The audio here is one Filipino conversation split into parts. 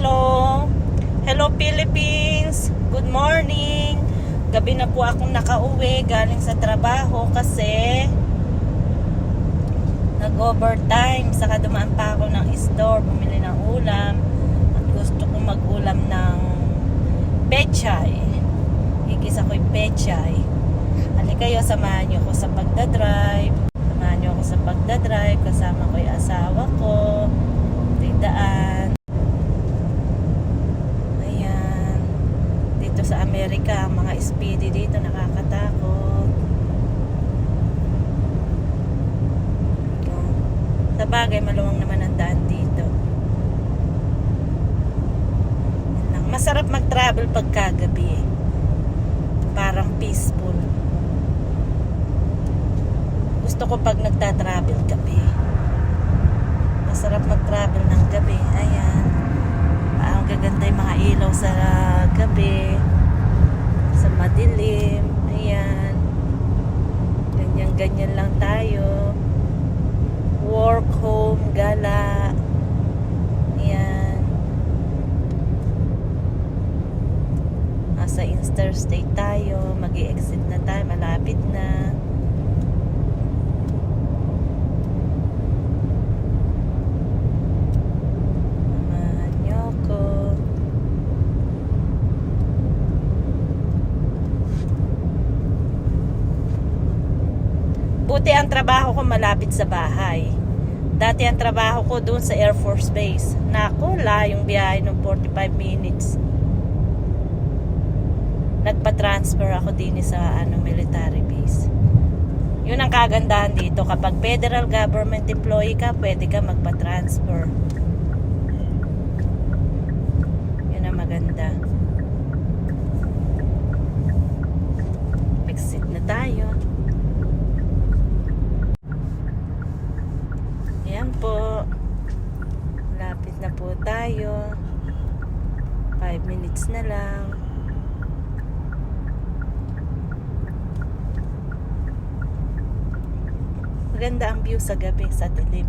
Hello! Hello Philippines! Good morning! Gabi na po akong nakauwi galing sa trabaho kasi nag-overtime. Saka dumaan pa ako ng store, bumili ng ulam. At gusto ko mag-ulam ng pechay. Higis ako'y pechay. Halika kayo, samahan niyo ko sa pagdadrive. Samahan niyo ako sa pagdadrive. Kasama ko yung asawa ko. Tidaan. Ayan. Dito sa Amerika, ang mga speedy dito nakakatakot. Ito. Sa bagay, maluwang naman ang daan dito. Masarap mag-travel pagkagabi eh. Parang peaceful. Gusto ko pag nagta-travel gabi. Masarap mag-travel ng gabi. Ayan. Ang gaganda yung mga ilaw sa gabi. Madilim. Ayan. Ganyan-ganyan lang tayo. Work, home, gala. Ayan. Nasa interstate tayo. mag exit na tayo. Malapit na. Samahan niyo ako. Buti ang trabaho ko malapit sa bahay. Dati ang trabaho ko doon sa Air Force Base. Naku, yung biyahe ng 45 minutes. Nagpa-transfer ako din sa ano, military base. Yun ang kagandahan dito. Kapag federal government employee ka, pwede ka magpa-transfer. Yun ang maganda. Exit na tayo. Ayan po. Lapit na po tayo. 5 minutes na lang. Maganda ang view sa gabi sa dilim.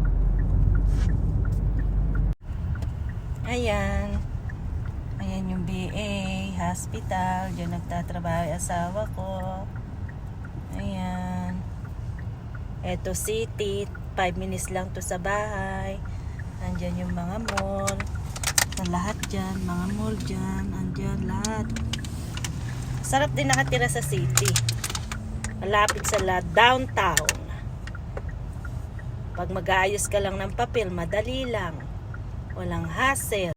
Ayan. Ayan yung BA, hospital. Diyan nagtatrabaho yung asawa ko. Ayan. Eto city. 5 minutes lang to sa bahay. Andyan yung mga mall. Sa lahat dyan. Mga mall dyan. Andyan lahat. Sarap din nakatira sa city. Malapit sa la downtown. Pag mag-aayos ka lang ng papel, madali lang. Walang hassle.